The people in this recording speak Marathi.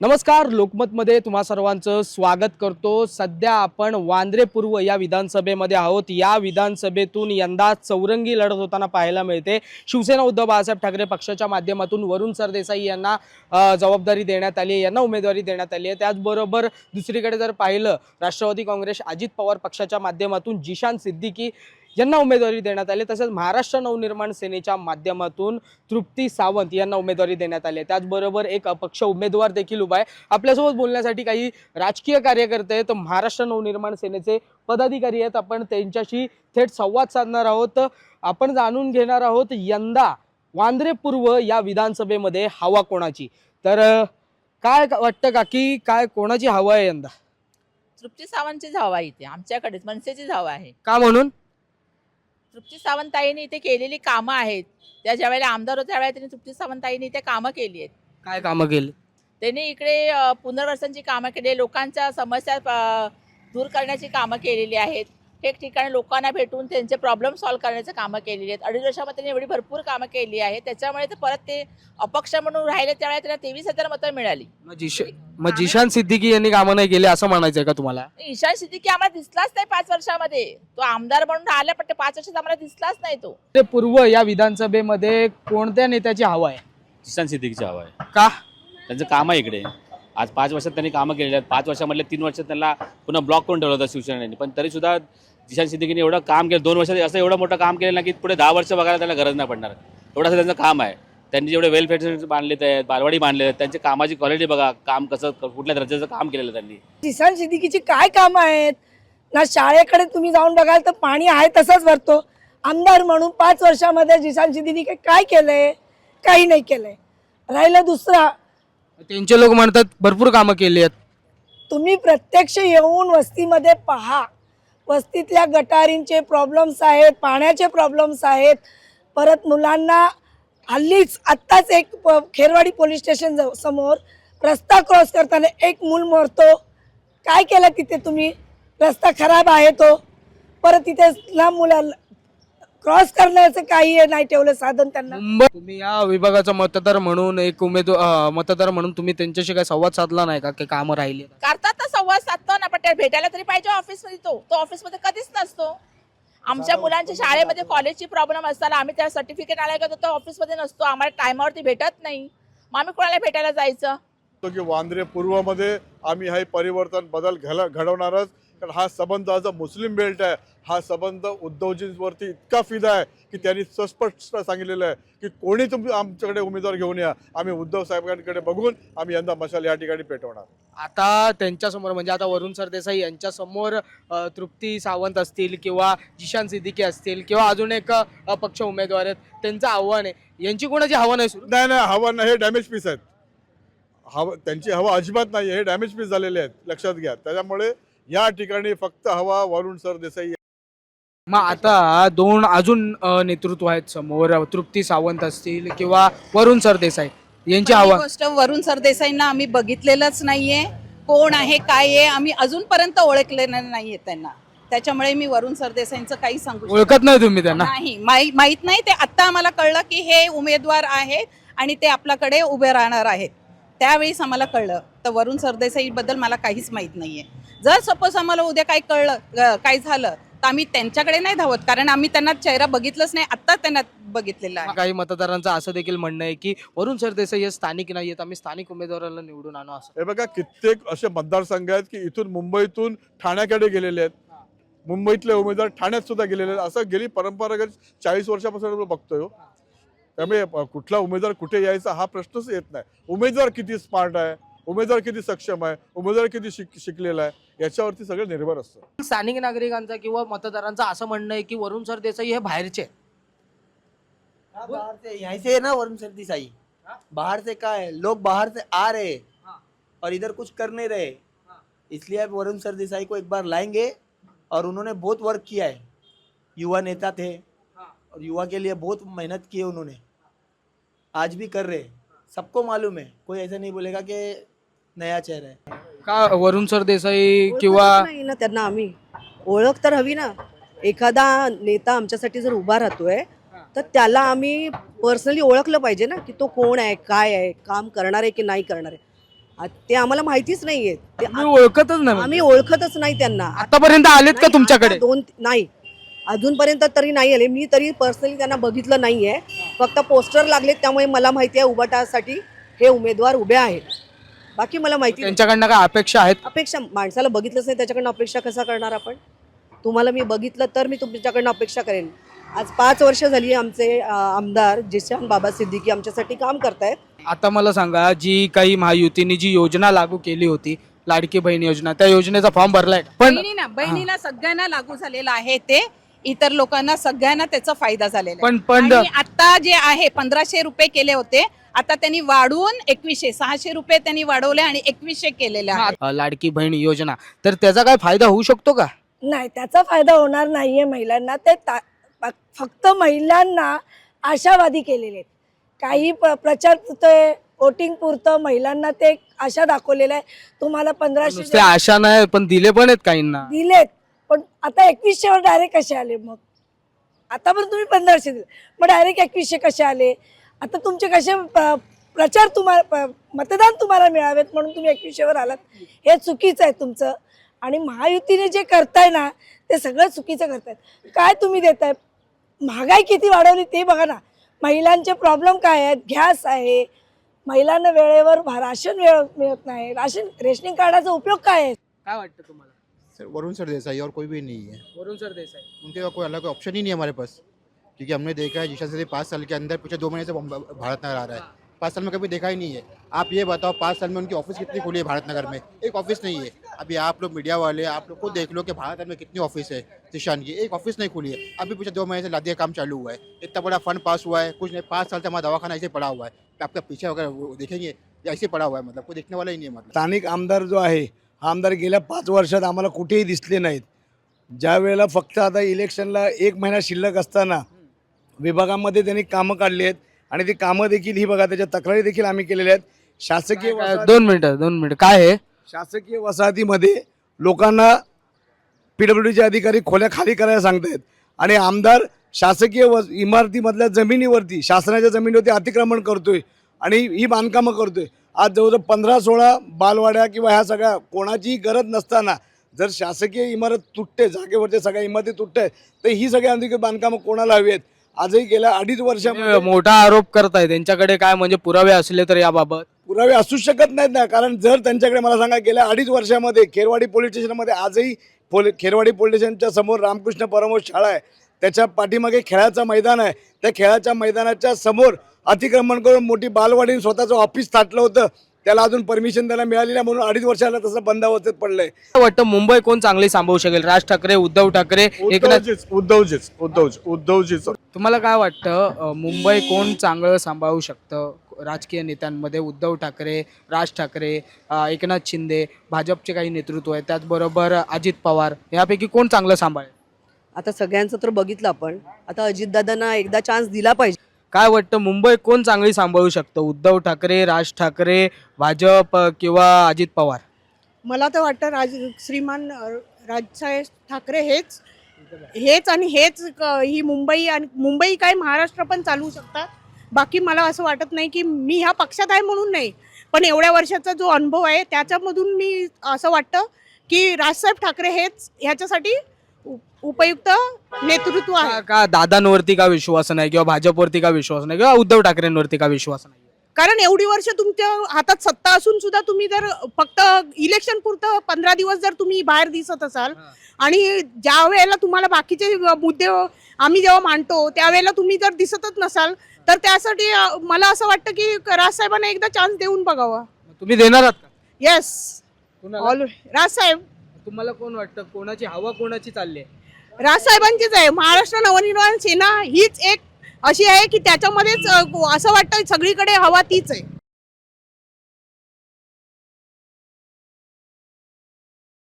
नमस्कार लोकमतमध्ये तुम्हा सर्वांचं स्वागत करतो. सध्या आपण वांद्रे पूर्व या विधानसभेमध्ये आहोत. या विधानसभेतून यंदा चौरंगी लढत होताना पाहायला मिळते. शिवसेना उद्धव बाळासाहेब ठाकरे पक्षाच्या माध्यमातून वरुण सरदेसाई यांना जबाबदारी देण्यात आली आहे यांना उमेदवारी देण्यात आली आहे. त्याचबरोबर दुसरीकडे जर पाहिलं राष्ट्रवादी काँग्रेस अजित पवार पक्षाच्या माध्यमातून जिशान सिद्दीकी यांना उमेदवारी देण्यात आली. तसेच महाराष्ट्र नवनिर्माण सेनेच्या माध्यमातून तृप्ती सावंत यांना उमेदवारी देण्यात आली. त्याचबरोबर एक अपक्ष उमेदवार देखील उभा आहे. आपल्यासोबत बोलण्यासाठी काही राजकीय कार्यकर्ते आहेत. महाराष्ट्र नवनिर्माण सेनेचे पदाधिकारी आहेत. आपण त्यांच्याशी थेट संवाद साधणार आहोत. आपण जाणून घेणार आहोत यंदा वांद्रे पूर्व या विधानसभेमध्ये हवा कोणाची? तर काय वाटतं का की काय कोणाची हवा आहे यंदा? तृप्ती सावंतचीच हवा इथे. आमच्याकडेच. मनसेचीच हवा आहे. का म्हणून? तृप्ती सावंताईने इथे केलेली कामं आहेत. त्या ज्या वेळेला आमदार होत्या त्यावेळेला त्यांनी तृप्ती सावंताईने इथे कामं केली आहेत. काय कामं केली? त्यांनी इकडे पुनर्वसनची कामं केली. लोकांच्या समस्या दूर करण्याची कामं केलेली आहेत. ठिकठिकाणी लोकांना भेटून त्यांचे प्रॉब्लेम सॉल्व्ह करण्याची कामं केलेली आहेत. अडीच वर्षामध्ये त्यांनी एवढी भरपूर कामं केली आहेत. त्याच्यामुळे ते परत ते अपक्ष म्हणून राहिले त्यावेळेला त्यांना तेवीस हजार मतं मिळाली. मग जिश मग जिशान सिद्दीकी यांनी कामं नाही केली असं म्हणायचंय का तुम्हाला? ईशान सिद्दीकी आम्हाला दिसलाच नाही पाच वर्षामध्ये. तो आमदार म्हणून राहिला पण ते पाच वर्षात आम्हाला दिसलाच नाही तो. ते पूर्व या विधानसभेमध्ये कोणत्या नेत्याची हवा आहे? किसान सिद्दीकीची हवा आहे. का? त्यांचं काम आहे इकडे. आज पाच वर्षात त्यांनी कामं केलेली आहेत. पाच वर्षामधले तीन वर्षात त्यांना पुन्हा ब्लॉक करून ठेवलं होतं शिवसेनेने. पण तरी सुद्धा जिशान सिद्दीकीने एवढं काम केलं दोन वर्षात असं एवढं मोठं काम केलं ना की पुढे दहा वर्ष बघायला त्याला गरज नाही पडणार. एवढं असं त्यांचं काम आहे. त्यांनी जेवढे वेलफेअर सेंटर बांधले आहेत बालवाडी बांधले आहेत त्यांची कामाची क्वालिटी बघा काम कसं कुठल्या दर्जाचं काम केलेलं त्यांनी. किसान सिद्दीकीची काय कामं आहेत? ना शाळेकडे तुम्ही जाऊन बघाल तर पाणी आहे तसंच भरतो. आमदार म्हणून पाच वर्षामध्ये जिसान सिद्दीकी काय केलंय? काही नाही केलंय. राहिलं दुसरा. त्यांचे लोक म्हणतात भरपूर कामं केली आहेत. तुम्ही प्रत्यक्ष येऊन वस्तीमध्ये पहा. वस्तीतल्या गटारींचे प्रॉब्लेम्स आहेत पाण्याचे प्रॉब्लेम्स आहेत. परत मुलांना हल्लीच आत्ताच एक प- खेरवाडी पोलीस स्टेशन जव- समोर रस्ता क्रॉस करताना एक मूल मरतो. काय केलं तिथे तुम्ही? रस्ता खराब आहे तो. परत तिथे लहान मुलांना क्रॉस करण्याचं काही हे नाही ठेवलं साधन त्यांना. तुम्ही या विभागाचा मतदार म्हणून एक उमेदवार मतदार म्हणून तुम्ही त्यांच्याशी काय संवाद साधला नाही का? की कामं राहिली करतात ना संवाद साधतो ना पण त्या भेटायला तरी पाहिजे ऑफिसमध्ये तो. तो ऑफिसमध्ये कधीच नसतो. आमच्या मुलांच्या शाळेमध्ये कॉलेजची प्रॉब्लेम असताना आम्ही त्या सर्टिफिकेट आणायला गेलो तो ऑफिसमध्ये नसतो. आम्हाला टायमावरती भेटत नाही. मग आम्ही कोणाला भेटायला जायचं? तो की वांद्रे पूर्वमध्ये आम्ही हे परिवर्तन बदल घाला घडवणारच. कारण हा संबंध जो मुस्लिम बेल्ट आहे. हा संबंध उद्धवजींवरती इतका फिदा आहे की त्यांनी स्पष्ट सांगितलेलं आहे की कोणी तुम्ही आमच्याकडे उमेदवार घेऊन या. आम्ही उद्धव साहेबांकडे बघून आम्ही यंदा मशाल या ठिकाणी पेटवणार. आता त्यांच्यासमोर म्हणजे आता वरुण सरदेसाई यांच्या समोर अ, तृप्ती सावंत असतील किंवा जिशान सिद्दीकी असतील किंवा अजून एक अ, अपक्ष उमेदवार आहेत त्यांचं आव्हान आहे. यांची कोणाची हवा नाही सुरू? नाही नाही हवा नाही हे डॅमेज पीस आहेत. हवा त्यांची हवा अजिबात नाही हे डॅमेज पीस झालेले आहेत लक्षात घ्या. त्याच्यामुळे या ठिकाणी फक्त हवा वरुण सरदेसाई मग आता दोन अजून अ, नेतृत्व आहेत समोर. तृप्ती सावंत असतील किंवा वरुण सरदेसाई. यांची पहिली हवा गोष्ट वरुण सरदेसाईंना आम्ही बघितलेलंच नाहीये. कोण आहे काय आहे आम्ही अजूनपर्यंत ओळखलेलं नाहीये त्यांना. त्याच्यामुळे मी वरुण सरदेसाईंचं काही सांगू शकत ओळखत नाही तुम्ही त्यांना? नाही. माही- माहीत नाही. ते आता आम्हाला कळलं की हे उमेदवार आहेत आणि ते आपल्याकडे उभे राहणार आहेत. त्यावेळेस आम्हाला कळलं. तर वरुण सरदेसाई बद्दल मला काहीच माहीत नाहीये. जर सपोज आम्हाला उद्या काही कळलं अं, काय झालं तर आम्ही त्यांच्याकडे नाही धावत कारण आम्ही त्यांना चेहरा बघितलंच नाही आता त्यांना बघितलेला आहे. काही मतदारांचं असं देखील म्हणणं आहे की वरुण सरदेसाई हे स्थानिक नाही आहेत आम्ही स्थानिक उमेदवाराला निवडून आणू असं. हे बघा कित्येक असे मतदारसंघ आहेत की इथून मुंबईतून ठाण्याकडे गेलेले आहेत. मुंबईतले उमेदवार ठाण्यात सुद्धा गेलेले आहेत. असं गेली परंपरागत चाळीस वर्षापासून आपण बघतोय हो. त्यामुळे कुठला उमेदवार कुठे यायचा हा प्रश्नच येत नाही. उमेदवार किती स्मार्ट आहे? उमेदवार किती सक्षम आहे उमेदवार किती शिक शिकलेला आहे याच्यावरती सगळं निर्भर असतं. स्थानिक नागरिकांचा किंवा मतदारांचा असं म्हणणं आहे की वरुण सरदेसाई हे बाहेरचे आहेत. हाँ, बाहर से यहाँ से है ना वरुण सरदी साई बाहर से का है लोग बाहर से आ रहे हैं। और इधर कुछ कर नहीं रहे. हाँ। इसलिए अब वरुण सरदेसाई को एक बार लाएंगे और उन्होंने बहुत वर्क किया है. युवा नेता थे। और युवा के लिए बहुत मेहनत की है उन्होंने. आज भी कर रहे. हैं. सबको मालूम है. कोई ऐसा नहीं बोलेगा कि नया चेहरा है का वरुण सरदेसाई किंवा नाही ना त्यांना आम्ही. ओळख तर हवी ना. एखादा नेता आमच्यासाठी जर उभा राहतोय तर त्याला आम्ही पर्सनली ओळखलं पाहिजे ना की तो कोण आहे काय आहे काम करणार आहे की नाही करणार आहे. आ- ते आम्हाला माहितीच नाहीये. ते मी ओळखतच नाही आम्ही ओळखतच नाही त्यांना. आतापर्यंत आलेत का नाही, तुमच्याकडे? आता दोन नाही. अजूनपर्यंत तरी नाही आले. मी तरी पर्सनली त्यांना बघितलं नाहीये. फक्त पोस्टर लागलेत त्यामुळे मला माहिती आहे उभाटासाठी हे उमेदवार उभे आहेत. बाकी मला माहिती नाही. त्यांच्याकडनं काय अपेक्षा आहेत? अपेक्षा माणसाला बघितलंच नाही त्याच्याकडनं अपेक्षा कसा करणार आपण? तुम्हाला मी बघितलं तर मी तुमच्याकडनं अपेक्षा करेन. आज पाच वर्ष झाली आमचे अं, आमदार जिशान बाबा सिद्दीकी आमच्यासाठी काम करतायत. आता मला सांगा जी काही महायुतीने जी योजना लागू केली होती लाडकी बहीण योजना त्या योजनेचा फॉर्म भरलाय का? पण बहिणीना बहिणीला सगळ्यांना लागू झालेलं आहे ते. इतर लोकांना सगळ्यांना त्याचा फायदा झालेला पण पण आणि आता जे आहे पंधराशे रुपये केले होते आता त्यांनी वाढवून एकवीसशे सहाशे रुपये त्यांनी वाढवले आणि एकवीसशे केलेले आहे. अ, लाडकी बहीण योजना. तर त्याचा काय फायदा होऊ शकतो का? नाही त्याचा फायदा होणार नाहीये महिलांना. ते ता- फ- फक्त महिलांना आशावादी केलेले आहेत. काही प्र- प्रचार पुरतोय वोटिंग पुरतं महिलांना ते आशा दाखवलेलं आहे. तुम्हाला पंधराशे नुसते आशा नाही पण दिले पण आहेत काहींना. दिलेत. पण आता एकवीसशेवर डायरेक्ट कसे आले मग? आता पण तुम्ही पंधराशे दिले. मग डायरेक्ट एकवीसशे कसे आले? आता तुमचे कसे प- प्रचार तुम्हाला मतदान तुम्हाला मिळावेत म्हणून तुम्ही एकवीसशेवर आलात. हे चुकीचं आहे तुमचं. आणि महायुतीने जे करताय ना ते सगळं चुकीचं करतायत. काय तुम्ही देताय? महागाई किती वाढवली ते बघा ना. महिलांचे प्रॉब्लेम काय आहेत? गॅस आहे. महिलांना वेळेवर राशन वेळ मिळत नाही. राशन रेशनिंग कार्डाचा उपयोग काय आहे? काय वाटतं तुम्हाला? सर वरुण सर देसाई और कोई भी नहीं है। वरुण सर देसाई। उनके पास कोई अलग ऑप्शन ही नहीं है हमारे पास क्योंकि हमने देखा है जिशा से पाँच साल के अंदर पिछले दो महीने से भारत नगर आ रहा है। पाँच साल में कभी देखा ही नहीं है। आप ये बताओ पाँच साल में उनकी ऑफ़िस कितनी खुली है भारत नगर में? एक ऑफ़िस नहीं है। अभी आप लोग मीडिया वाले आप लोग को देख लो कि भारत नगर में कितनी ऑफ़िस है जिशान की। एक ऑफ़िस नहीं खुली है। अभी पिछले दो महीने से लादिया काम चालू हुआ है। इतना बड़ा फंड पास हुआ है कुछ नहीं पाँच साल से हमारा दवाखाना ऐसे पड़ा हुआ है। आपका पीछे अगर वो देखेंगे ऐसे पड़ा हुआ है मतलब कोई देखने वाला ही नहीं है मतलब। स्थानिक आमदार जो आहे हा आमदार गेल्या पाच वर्षात आम्हाला कुठेही दिसले नाहीत. ज्या वेळेला फक्त आता इलेक्शनला एक महिना शिल्लक असताना विभागामध्ये त्यांनी कामं काढली आहेत आणि ती कामं देखील ही बघा त्याच्या तक्रारी देखील आम्ही केलेल्या आहेत. शासकीय वसाहत- दोन मिनिटं दोन मिनिटं. काय आहे शासकीय वसाहतीमध्ये लोकांना पीडब्ल्यूडीचे अधिकारी खोल्या खाली करायला सांगतायत. आणि आमदार शासकीय वस इमारतीमधल्या जमिनीवरती शासनाच्या जमिनीवरती अतिक्रमण करतोय आणि ही बांधकामं करतोय. आज जवळजवळ पंधरा सोळा बालवाड्या किंवा ह्या सगळ्या कोणाचीही गरज नसताना जर शासकीय इमारत तुटते जागेवरच्या सगळ्या इमारती तुटते तर ही सगळी अधिक बांधकामं कोणाला हवी आहेत आजही गेल्या अडीच वर्षामध्ये मोठा आरोप करताय. त्यांच्याकडे काय म्हणजे पुरावे असले तर याबाबत? पुरावे असू शकत नाहीत ना. कारण जर त्यांच्याकडे मला सांगा गेल्या अडीच वर्षामध्ये खेरवाडी पोलीस स्टेशनमध्ये आजही पोल खेरवाडी पोलीस स्टेशनच्या समोर रामकृष्ण परमोश शाळा आहे. त्याच्या पाठीमागे खेळाचं मैदान आहे. त्या खेळाच्या मैदानाच्या समोर अतिक्रमण करून मोठी बालवाडी स्वतःचं ऑफिस थाटलं होतं. त्याला अजून परमिशन त्याला मिळाली नाही म्हणून अडीच वर्षाला तसं बंद अवस्थेत पडलंय वाटतं मुंबई कोण चांगली सांभाळू शकेल? राज ठाकरे उद्धव ठाकरे एकनाथ उद्धवजीच उद्धवजीच उद्धवजी उद्धवजीच. तुम्हाला काय वाटतं अ, मुंबई कोण चांगलं सांभाळू शकतं? राजकीय नेत्यांमध्ये उद्धव ठाकरे राज ठाकरे अ, एकनाथ शिंदे भाजपचे काही नेतृत्व आहे त्याचबरोबर अजित पवार यापैकी कोण चांगलं सांभाळेल? आता सगळ्यांचं तर बघितलं आपण. आता अजितदादांना एकदा चान्स दिला पाहिजे. काय वाटतं मुंबई कोण चांगली सांभाळू शकतं? उद्धव ठाकरे राज ठाकरे भाजप किंवा अजित पवार? मला तर वाटतं राज श्रीमान राजसाहेब ठाकरे हेच हेच आणि हेच क- ही मुंबई आणि मुंबई काय महाराष्ट्र पण चालवू शकतात. बाकी मला असं वाटत नाही की मी ह्या पक्षात आहे म्हणून नाही. पण एवढ्या वर्षाचा जो अनुभव आहे त्याच्यामधून मी असं वाटतं की राजसाहेब ठाकरे हेच ह्याच्यासाठी उ- उपयुक्त नेतृत्व आहे. का- का दादांवरती का विश्वास नाही किंवा भाजपवरती का विश्वास नाही किंवा उद्धव ठाकरेंवरती का विश्वास नाही? कारण एवढी वर्ष तुमच्या हातात सत्ता असून सुद्धा तुम्ही जर फक्त इलेक्शन पुरतं पंधरा दिवस जर तुम्ही बाहेर दिसत असाल आणि ज्या वेळेला तुम्हाला बाकीचे मुद्दे आम्ही जेव्हा मांडतो त्यावेळेला तुम्ही जर दिसतच नसाल तर त्यासाठी अ, मला असं वाटतं की राजसाहेबांना एकदा चान्स देऊन बघावा. तुम्ही देणार आहात का? येस कुणाला? ऑल राजसाहेब तुम्हाला कोण वाटतं? कोणाची हवा कोणाची चालली आहे? राजसाहेबांचीच आहे. महाराष्ट्र नवनिर्माण सेना हीच एक अशी आहे की त्याच्यामध्येच अ, असं वाटतं सगळीकडे हवा तीच आहे.